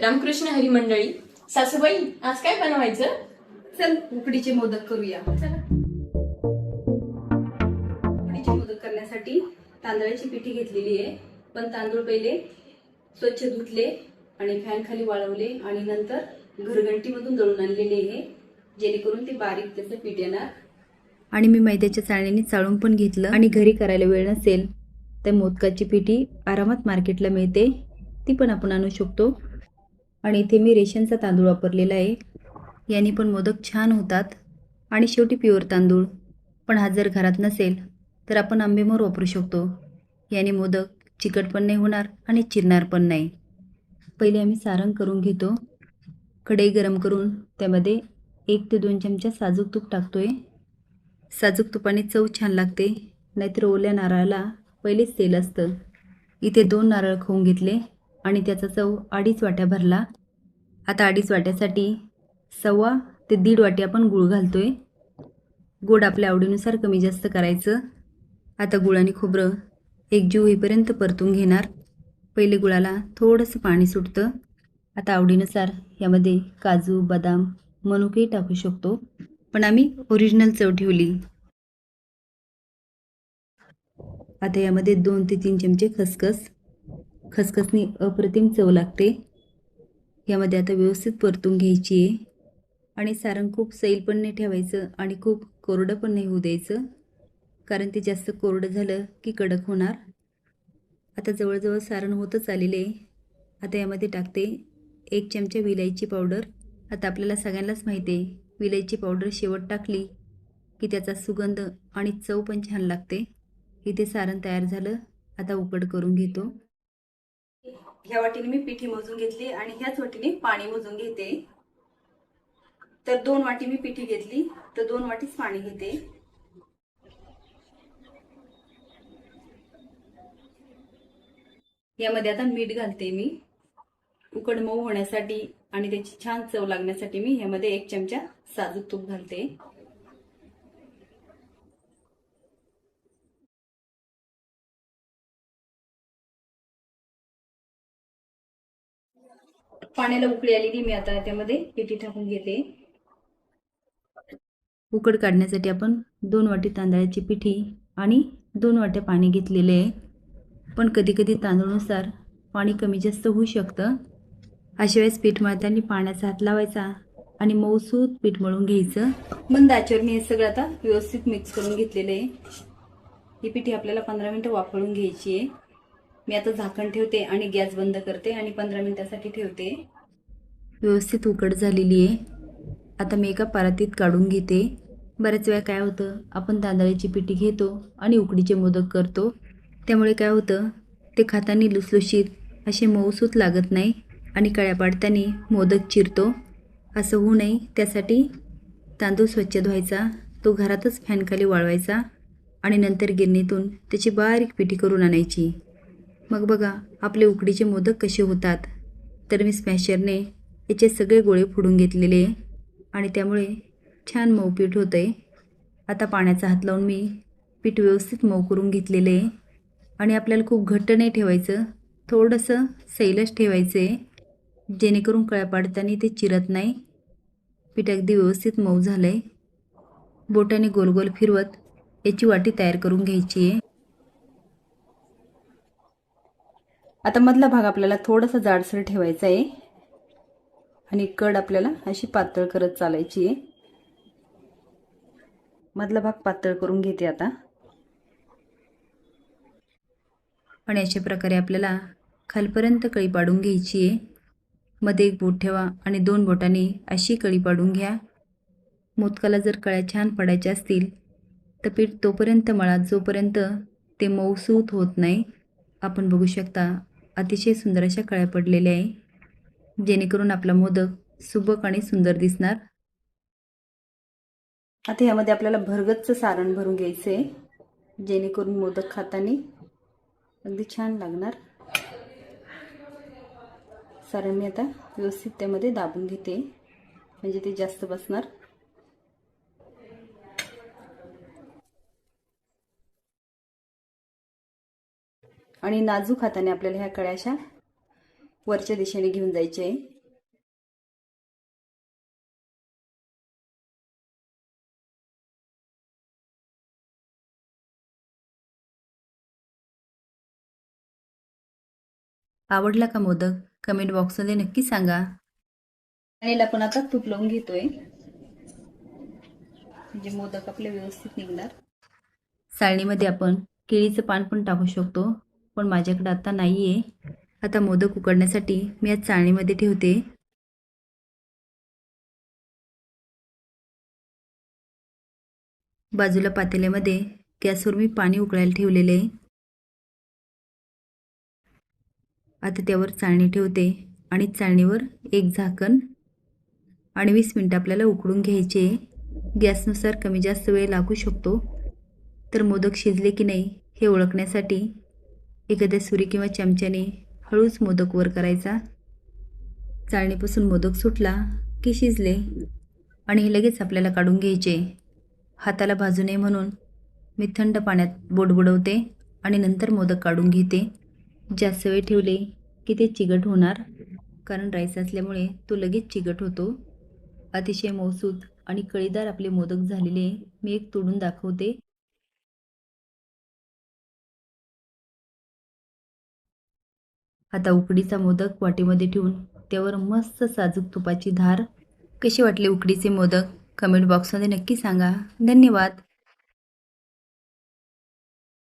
रामकृष्ण हरी मंडळी सासूबाई आज काय बनवायचं? चल उकडीचे मोदक करूया. चला. उकडीचे मोदक करण्यासाठी तांदळाची पिठी घेतलेली आहे. पण तांदूळ पहिले स्वच्छ धुतले आणि फॅन खाली वाळवले आणि नंतर घरघंटीमधून दळून आणलेले आहे जेणेकरून ते बारीक त्याचं पीठ येणार. आणि मी मैद्याच्या चाळणीने चाळून पण घेतलं आणि घरी करायला वेळ नसेल तर मोदकाची पिठी आरामात मार्केटला मिळते ती पण आपण आणू शकतो. आणि इथे मी रेशनचा तांदूळ वापरलेला आहे. याने पण मोदक छान होतात. आणि शेवटी प्युअर तांदूळ. पण हा जर घरात नसेल तर आपण आंबेमोर वापरू शकतो. याने मोदक चिकट पण नाही होणार आणि चिरणार पण नाही. पहिले आम्ही सारण करून घेतो. कढई गरम करून त्यामध्ये एक ते दोन चमचा साजूक तूप टाकतोय. साजूक तुपाने चव छान लागते. नाहीतर ओल्या नारळाला पहिलेच तेल असतं. इथे दोन नारळ खाऊन घेतले. आणि त्याचा चव अडीच वाट्या भरला. आता अडीच वाट्यासाठी सव्वा ते दीड वाटी आपण गूळ आहे गोड आपल्या आवडीनुसार कमी जास्त करायचं. आता गुळ आणि खोबरं एकजीव होईपर्यंत परतून घेणार. पहिले गुळाला थोडंसं पाणी सुटतं. आता आवडीनुसार यामध्ये काजू बदाम मनुकेही टाकू शकतो. पण आम्ही ओरिजिनल चव ठेवली. आता यामध्ये दोन ते तीन चमचे खसखस खसखसनी अप्रतिम चव लागते. यामध्ये आता व्यवस्थित परतून घ्यायची आहे. आणि सारण खूप सैल पण नाही ठेवायचं आणि खूप कोरडं पण नाही होऊ द्यायचं. कारण ते जास्त कोरडं झालं की कडक होणार. आता जवळजवळ सारण होतच आलेले आहे. आता यामध्ये टाकते एक चमचा विलायची पावडर. आता आपल्याला सगळ्यांनाच माहिती आहे विलायची पावडर शेवट टाकली की त्याचा सुगंध आणि चव पण छान लागते. इथे सारण तयार झालं. आता उकड करून घेतो. ह्या वाटीने मी पिठी मोजून घेतली आणि ह्याच वाटीने पाणी मोजून घेते. तर दोन वाटी मी पिठी घेतली तर दोन वाटीच पाणी घेते. यामध्ये आता मीठ घालते मी. उकड मऊ होण्यासाठी आणि त्याची छान चव लागण्यासाठी मी ह्यामध्ये एक चमचा साजूक तूप घालते. पाण्याला उकळी आलेली मी आता त्यामध्ये पिठी टाकून घेते. उकड काढण्यासाठी आपण दोन वाटी तांदळाची पिठी आणि दोन वाट्या पाणी घेतलेले आहे. पण कधीकधी तांदूळनुसार पाणी कमी जास्त होऊ शकतं. अशा वेळेस पीठ मळताना पाण्याचा हात लावायचा आणि मऊसूत पीठ मळून घ्यायचं. मंद आचेवर मी हे सगळं आता व्यवस्थित मिक्स करून घेतलेलं आहे. ही पिठी आपल्याला पंधरा मिनिटं वापरून घ्यायची आहे. मी आता झाकण ठेवते आणि गॅस बंद करते आणि पंधरा मिनिटासाठी ठेवते. व्यवस्थित उकड झालेली आहे. आता मी एका परातीत काढून घेते. बऱ्याच वेळा काय होतं आपण तांदळाची पिठी घेतो आणि उकडीचे मोदक करतो. त्यामुळे काय होतं ते खाताना लुसलुशीत असे मऊसूत लागत नाही आणि कळ्या पाडताना मोदक चिरतो. असं होऊ नये त्यासाठी तांदूळ स्वच्छ धुवायचा तो घरातच फॅनखाली वाळवायचा आणि नंतर गिरणीतून त्याची बारीक पिठी करून आणायची. मग बघा आपले उकडीचे मोदक कसे होतात. तर मी स्मॅशरने याचे सगळे गोळे फोडून घेतलेले आणि त्यामुळे छान मऊ पीठ होतं आहे आता पाण्याचा हात लावून मी पीठ व्यवस्थित मऊ करून घेतलेले आहे आणि आपल्याला खूप घट्ट नाही ठेवायचं थोडंसं सैलच ठेवायचं आहे जेणेकरून कळ्या पाडताना ते चिरत नाही. पीठ अगदी व्यवस्थित मऊ झालं आहे बोटाने गोल गोल फिरवत याची वाटी तयार करून घ्यायची आहे. आता मधला भाग आपल्याला थोडासा जाडसर ठेवायचा आहे. आणि कड आपल्याला अशी पातळ करत चालायची आहे. मधला भाग पातळ करून घेते आता. आणि अशा प्रकारे आपल्याला खालपर्यंत कळी पाडून घ्यायची आहे. मध्ये एक बोट ठेवा आणि दोन बोटाने अशी कळी पाडून घ्या. मोदकाला जर कळ्या छान पडायच्या असतील तर पीठ तोपर्यंत मळा जोपर्यंत ते मऊसूत होत नाही. आपण बघू शकता अतिशय सुंदर अशा कळ्या पडलेल्या आहे. जेणेकरून आपला मोदक सुबक आणि सुंदर दिसणार. आता यामध्ये आपल्याला भरगतचं सारण भरून घ्यायचं आहे जेणेकरून मोदक खाताना अगदी छान लागणार. सारण मी आता व्यवस्थित त्यामध्ये दाबून घेते. म्हणजे ते जास्त बसणार. आणि नाजूक हाताने आपल्याला ह्या कळ्याशा वरच्या दिशेने घेऊन जायचे आहे. आवडला का मोदक? कमेंट बॉक्समध्ये नक्की सांगा. आणि आपण आता तूप लावून घेतोय. म्हणजे मोदक आपले व्यवस्थित निघणार. साळणीमध्ये आपण केळीचं पान पण टाकू शकतो. पण माझ्याकडे आता नाही आहे आता मोदक उकडण्यासाठी मी आज चाळणीमध्ये ठेवते. बाजूला पातेल्यामध्ये गॅसवर मी पाणी उकळायला ठेवलेले. आहे आता त्यावर चाळणी ठेवते आणि चाळणीवर एक झाकण आणि वीस मिनटं आपल्याला उकडून घ्यायचे. गॅसनुसार कमी जास्त वेळ लागू शकतो. तर मोदक शिजले की नाही हे ओळखण्यासाठी एखाद्या सुरी किंवा चमच्याने हळूच मोदक वर करायचा. चाळणीपासून मोदक सुटला की शिजले आणि हे लगेच आपल्याला काढून घ्यायचे. हाताला भाजू नये म्हणून मी थंड पाण्यात बोट बुडवते आणि नंतर मोदक काढून घेते. जास्त वेळ ठेवले की ते चिकट होणार कारण राईस असल्यामुळे तो लगेच चिकट होतो. अतिशय मौसूद आणि कळीदार आपले मोदक झालेले मी एक तोडून दाखवते. आता उकडीचा मोदक वाटीमध्ये ठेवून त्यावर मस्त साजूक तुपाची धार. कशी वाटली उकडीचे मोदक? कमेंट बॉक्समध्ये नक्की सांगा. धन्यवाद.